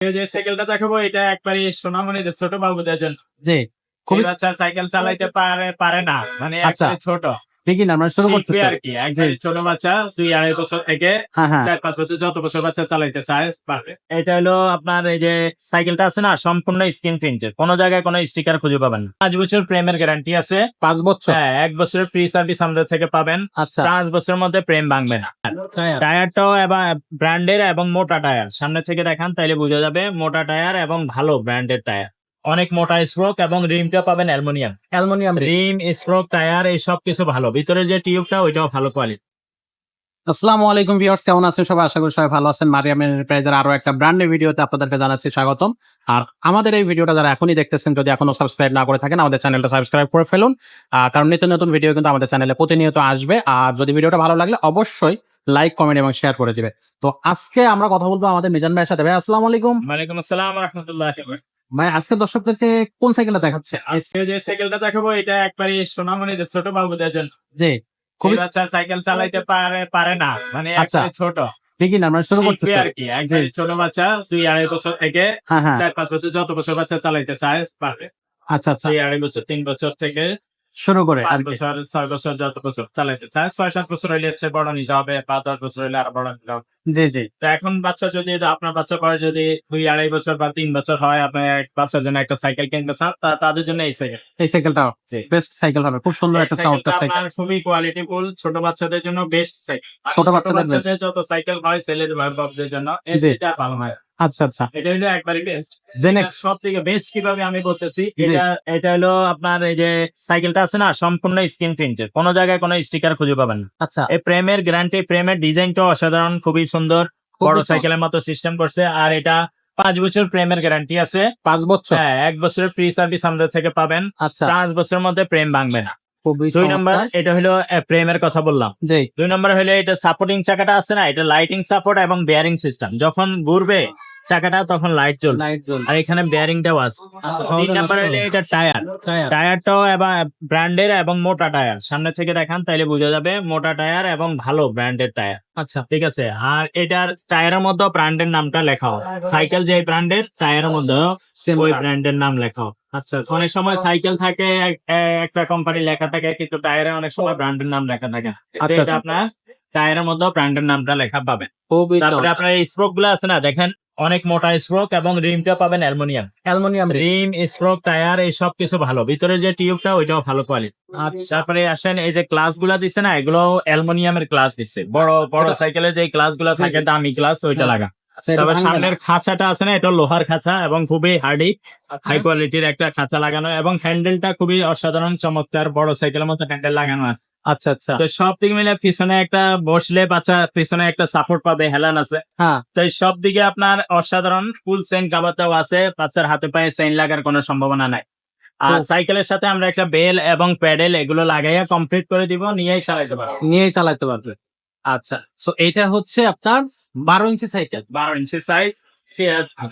যে সাইকেলটা দেখাবো এটা একবারই সোনামণি ছোট বাবুদের জন্য জি খুবই বাচ্চা সাইকেল চালাইতে পারে পারে না মানে আচ্ছা। ছোট ঠিকই না আমরা শুরু শিখবে করতেছি। আর কি। একবারে ছোট বাচ্চা দুই আড়াই বছর থেকে হ্যাঁ হ্যাঁ। চার পাঁচ বছর যত বছর বাচ্চা চালাইতে চায় পারবে। এটা হলো আপনার এই যে সাইকেলটা আছে না সম্পূর্ণ স্ক্রিন প্রিন্টের। কোনো জায়গায় কোনো স্টিকার খুঁজে পাবেন না। পাঁচ বছর প্রেমের গ্যারান্টি আছে। পাঁচ বছর? হ্যাঁ এক বছরের ফ্রি সার্ভিস আমাদের থেকে পাবেন। আচ্ছা। পাঁচ বছরের মধ্যে প্রেম ভাঙবে না। টায়ারটাও এবং ব্র্যান্ডের এবং মোটা টায়ার সামনে থেকে দেখান তাইলে বোঝা যাবে মোটা টায়ার এবং ভালো ব্র্যান্ডের টায়ার অনেক মোটা স্ট্রোক এবং রিমটা পাবেন aluminium. Aluminium rim stroke tyre এই সব কিছু ভালো। ভিতরে যে টিউবটা ওইটাও ভালো কোয়ালিটি আসসালামু আলাইকুম ভিউয়ার্স কেমন আছেন সবাই? আশা করি সবাই ভালো আছেন। মারিয়াম এন্টারপ্রাইজের আরও একটা ব্র্যান্ডের ভিডিওতে আপনাদেরকে জানাচ্ছি স্বাগতম। আর আমাদের এই ভিডিওটা যারা এখনই দেখতেছেন যদি এখনও সাবস্ক্রাইব না করে থাকেন আমাদের চ্যানেলটা সাবস্ক্রাইব করে ফেলুন। কারণ নিত্য নতুন ভিডিও কিন্তু আমাদের চ্যানেলে প্রতিনিয়ত আসবে। আর যদি ভিডিওটা ভালো লাগলে অবশ্যই লাইক কমেন্ট এবং শেয়ার করে দিবে। তো আজকে আমরা কথা বলব আমাদের মিজান ভাইয়ের সাথে। ভাই আসসালামু আলাইকুম। ওয়ালাইকুম আসসালাম রহমতুল্লাহ ভাই আজকে দর্শকদেরকে কোন সাইকেলটা দেখাচ্ছে? আজকে যে সাইকেলটা দেখাবো এটা একবারই সোনামণিদের ছোট বাবুদের জন্য। জি খুবই বাচ্চা সাইকেল চালাইতে পারে পারে না মানে আচ্ছা। একবারে ছোট। ঠিকই আমরা শুরু করতেছি। আর কি একবারে ছোট বাচ্চা দুই আড়াই বছর থেকে হ্যাঁ হ্যাঁ। চার পাঁচ বছর যত বছর বাচ্চা চালাইতে চায় পারবে আচ্ছা আচ্ছা। দুই আড়াই বছর তিন বছর থেকে শুরু করে পাঁচ বছর ছয় বছর যত বছর চালাইতে চায় ছয় সাত বছর হইলে হচ্ছে বড় নিতে হবে বা দশ বছর হইলে আরও বড় হবে। জি জি। তো এখন বাচ্চা যদি আপনার বাচ্চা পরে যদি দুই আড়াই বছর বা তিন বছর হয় আপনি এক বাচ্চার জন্য একটা সাইকেল কিনতে চান তাদের জন্য এই সাইকেল। এই সাইকেলটা বেস্ট সাইকেল হবে খুব সুন্দর একটা চমৎকার সাইকেল। আপনার খুবই কোয়ালিটি ফুল ছোট বাচ্চাদের জন্য বেস্ট সাইকেল। ছোট বাচ্চাদের যত সাইকেল হয় ছেলেদের বাবুদের জন্য। সেটা ভালো হয়। আচ্ছা আচ্ছা। এটা হলো একবারই বেস্ট জেনেক্স সব থেকে বেস্ট কীভাবে আমি বলতেছি এটা এটা হলো আপনার এই যে সাইকেলটা আছে না সম্পূর্ণ স্ক্রিন প্রিন্টের কোনো জায়গায় কোনো স্টিকার খুঁজে পাবেন না। আচ্ছা। এই প্রেমের গ্যারান্টি প্রেমের ডিজাইনটা অসাধারণ খুবই সুন্দর খুবই বড় সাইকেলের মতো সিস্টেম করছে। আর এটা পাঁচ বছর প্রেমের গ্যারান্টি আছে। পাঁচ বছর? হ্যাঁ এক বছরের ফ্রি সার্ভিস আমাদের থেকে পাবেন। আচ্ছা। পাঁচ বছরের মধ্যে প্রেম ভাঙবে না। দুই নম্বর এটা হলো প্রেমের কথা বললাম। দুই নম্বর হলো এটা সাপোর্টিং চাকাটা আছে না এটা লাইটিং সাপোর্ট এবং বেয়ারিং সিস্টেম যখন ঘুরবে চাকাটা তখন লাইট জ্বল আর এখানে বেয়ারিংটাও আছে। আচ্ছা তিন নম্বর এটা টায়ার টায়ারটাও এবং ব্র্যান্ডের এবং মোটা টায়ার সামনে থেকে দেখান তাইলে বোঝা যাবে মোটা টায়ার এবং ভালো ব্র্যান্ডের টায়ার আচ্ছা। ঠিক আছে? আর এটার টায়ারের মধ্যে ব্র্যান্ডের নামটা লেখা হয় সাইকেল যে ব্র্যান্ডের টায়ারের মধ্যে ওই ব্র্যান্ডের নাম লেখা হয় আচ্ছা আচ্ছা। অনেক সময় সাইকেল থাকে একটা কোম্পানি লেখা থাকে কিন্তু টায়ারে অনেক সময় ব্র্যান্ডের নাম লেখা থাকে। আচ্ছা, এটা আপনার টায়ারের মধ্যে ব্র্যান্ডের নামটা লেখা পাবেন। তারপরে আপনার এই স্ট্রোকগুলো আছে না দেখেন। অনেক মোটা স্ট্রোক এবং রিমটা পাবেন aluminium. Aluminium rim. Stroke tyre এই সব কিছু ভালো। ভিতরে যে টিউবটা ওইটাও ভালো কোয়ালিটি আচ্ছা। তারপরে আসেন এই যে ক্লাসগুলা দিচ্ছে না এগুলো অ্যালমোনিয়ামের ক্লাস দিচ্ছে বড় বড় সাইকেলে যে ক্লাসগুলা থাকে দামি ক্লাস ওইটা হ্যাঁ। লাগা। তবে সামনের খাঁচাটা আছে না এটা লোহার খাঁচা এবং খুবই হার্ডি আচ্ছা। হাই কোয়ালিটির একটা খাঁচা লাগানো এবং হ্যান্ডেলটা খুবই অসাধারণ চমৎকার বড় সাইকেলের মতো হ্যান্ডেল লাগানো আছে। আচ্ছা আচ্ছা। তো সব দিকে মিলে পিছনে একটা বসলে বাচ্চা পিছনে একটা সাপোর্ট পাবে হেলান আছে। হ্যাঁ। তো সব দিকে আপনার অসাধারণ ফুল চেইন কাবারটাও আছে বাচ্চার হাতে পায়ে চেইন লাগার কোনো সম্ভাবনা নাই। আর সাইকেলের সাথে আমরা একটা বেল এবং প্যাডেল এগুলো লাগাইয়া কমপ্লিট করে দিব নিয়েই চালাইতে পারব। নিয়েই চালাতে পারবে। আচ্ছা সো এটা হচ্ছে আপনার বারো ইঞ্চি সাইকেল বারো ইঞ্চি সাইজ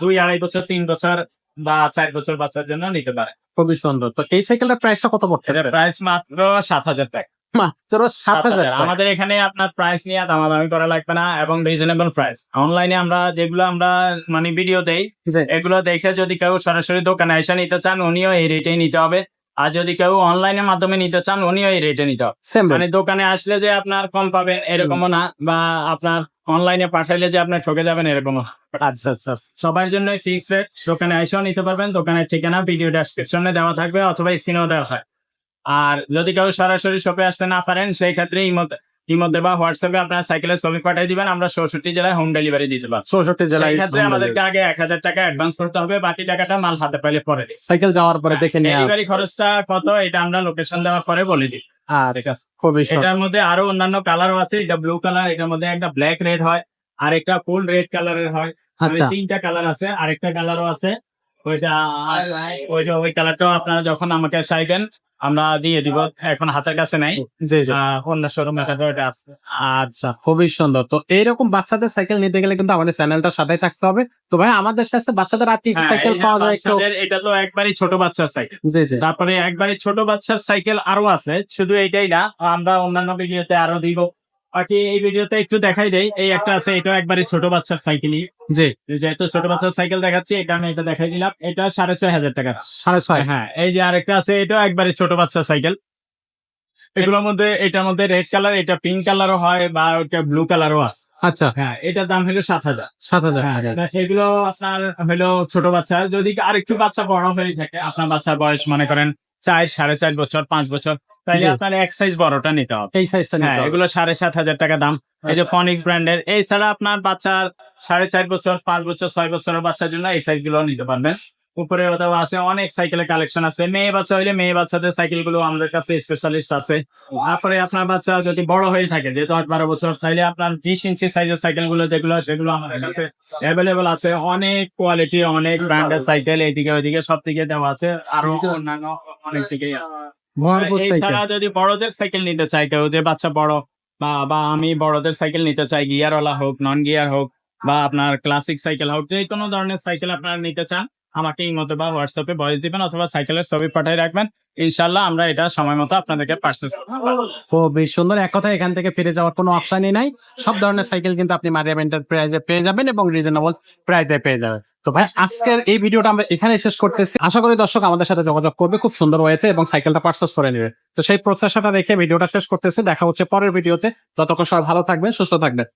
দুই আড়াই বছর তিন বছর বা চার বছর বাচ্চার জন্য নিতে পারে। খুবই সুন্দর। তো এই সাইকেলটার প্রাইসটা কত পড়তে এটার প্রাইস মাত্র সাত হাজার টাকা। মাত্র সাত হাজার আমাদের এখানে আপনার প্রাইস নিয়ে দামাদামি করা লাগবে না এবং রিজনেবল প্রাইস অনলাইনে আমরা যেগুলো আমরা মানে ভিডিও দেই। এগুলো দেখে যদি কেউ সরাসরি দোকানে এসে নিতে চান উনিও এই রেটেই নিতে হবে। আর যদি কেউ অনলাইনের মাধ্যমে নিতে চান উনি ওই রেটে নিতে হবে। মানে দোকানে আসলে যে আপনার কম পাবেন এরকমও না বা আপনার অনলাইনে পাঠাইলে যে আপনার ঠকে যাবেন এরকমও আচ্ছা আচ্ছা সবার জন্য ফিক্স রেট দোকানে এসেও নিতে পারবেন দোকানের ঠিকানা ভিডিও ডেসক্রিপশনে দেওয়া থাকবে অথবা স্ক্রিনেও দেওয়া হয়। আর যদি কেউ সরাসরি শপে আসতে না পারেন সেই ক্ষেত্রে ইমধ্যে ইমধ্যে বা হোয়াটসঅ্যাপে আপনার সাইকেলের ছবি পাঠিয়ে দিবেন আমরা চৌষট্টি জেলায় হোম ডেলিভারি দিতে পারব। চৌষট্টি জেলায় ক্ষেত্রে আমাদেরকে আগে এক হাজার টাকা অ্যাডভান্স করতে হবে বাকি টাকাটা মাল হাতে পাইলে পরে দিই। সাইকেল যাওয়ার পরে দেখে নিয়ে ডেলিভারি খরচটা কত এটা আমরা লোকেশন দেওয়ার পরে বলে দিই। আচ্ছা এটার মধ্যে আরও অন্যান্য কালারও আছে এটা ব্লু কালার এটার মধ্যে একটা ব্ল্যাক রেড হয় আর একটা ফুল রেড কালারের হয়। আচ্ছা। তিনটা কালার আছে আরেকটা কালারও আছে। ওইটা ওইটা ওই কালারটাও আপনারা যখন আমাকে চাইবেন আমরা দিয়ে দিব। এখন হাতের কাছে নাই। জি জি। অন্য শোরুম এখানে আছে। আচ্ছা খুবই সুন্দর। তো এইরকম বাচ্চাদের সাইকেল নিতে গেলে কিন্তু আমাদের চ্যানেলটার সাথে থাকতে হবে। তো ভাই আমাদের কাছে বাচ্চাদের আর কি কি হ্যাঁ, সাইকেল পাওয়া যায় একটু? এটা তো একবারই ছোট বাচ্চার সাইকেল জি জি। তারপরে একবারই ছোট বাচ্চার সাইকেল আরও আছে। শুধু এইটাই না আমরা অন্যান্য ভিডিওতে আরও দিব। বাকি এই ভিডিওতে একটু দেখাই দেই। এই একটা আছে এটা একবারে ছোট বাচ্চার সাইকেলই জি। যেহেতু ছোট বাচ্চার সাইকেল দেখাচ্ছি এটা আমি এটা দেখাই দিলাম। এটা সাড়ে ছয় হাজার টাকা। সাড়ে ছয়। হ্যাঁ এই যে আরেকটা আছে এটা একবারে ছোট বাচ্চার সাইকেল। এগুলোর মধ্যে এটার মধ্যে রেড কালার এটা পিঙ্ক কালারও হয় বা ওটা ব্লু কালারও আছে। আচ্ছা। হ্যাঁ এটার দাম হলো সাত হাজার। সাত হাজার। হ্যাঁ এগুলো আপনার হলো ছোট বাচ্চা। যদি আরেকটু বাচ্চা বড় হয়ে থাকে আপনার বাচ্চার বয়স মনে করেন চার সাড়ে চার বছর পাঁচ বছর তাহলে জি। আপনার এক সাইজ বড়টা নিতে হবে এই সাইজটা হ্যাঁ নিতে হবে। এগুলো সাড়ে সাত হাজার টাকা দাম এই যে ফনিক্স ব্র্যান্ডের এই ছাড়া আপনার বাচ্চার সাড়ে চার বছর পাঁচ বছর ছয় বছরের বাচ্চার জন্য এই সাইজগুলো নিতে পারবেন উপরে ওটাও আছে অনেক সাইকেলের কালেকশন আছে। মেয়ে বাচ্চা হইলে মেয়ে বাচ্চাদের সাইকেলগুলো আমাদের কাছে স্পেশালিস্ট আছে। তারপরে আপনার বাচ্চা যদি বড় হয়ে থাকে যে দশ বারো বছর তাহলে আপনার বিশ ইঞ্চি সাইজের সাইকেলগুলো যেগুলো সেগুলো আমাদের কাছে অ্যাভেলেবল আছে। অনেক কোয়ালিটি অনেক ব্র্যান্ডের সাইকেল এইদিকে ওইদিকে সব দিকে দেওয়া আছে। আরও অন্যান্য অনেক দিকেই আছে। এছাড়া যদি বড়দের সাইকেল নিতে চাই কেউ যে বাচ্চা বড় বা বা আমি বড়দের সাইকেল নিতে চাই গিয়ারওয়ালা হোক নন গিয়ার হোক বা আপনার ক্লাসিক সাইকেল হোক যে কোনো ধরনের সাইকেল আপনারা নিতে চান আমাকে এই মতো বা হোয়াটসঅ্যাপে ভয়েস দিবেন অথবা সাইকেলের ছবি পাঠিয়ে রাখবেন। ইনশাল্লাহ আমরা এটা সময় মতো আপনাদেরকে পার্সেস ও, বেশ সুন্দর। এক কথা এখান থেকে ফিরে যাওয়ার কোনো অপশনই নাই। সব ধরনের সাইকেল কিন্তু আপনি মারিয়াম এন্টারপ্রাইজে পেয়ে যাবেন এবং রিজনেবল প্রাইসে পেয়ে যাবেন। তো ভাই, আজকের এই ভিডিওটা আমরা এখানে শেষ করতেছি। আশা করি দর্শক আমাদের সাথে যোগাযোগ করবে, খুব সুন্দর ওয়েতে এবং সাইকেলটা পার্সেস করে নেবে। তো সেই প্রত্যাশাটা রেখে ভিডিওটা শেষ করতেছি। দেখা হচ্ছে পরের ভিডিওতে। ততক্ষণ সবাই ভালো থাকবেন, সুস্থ থাকবেন।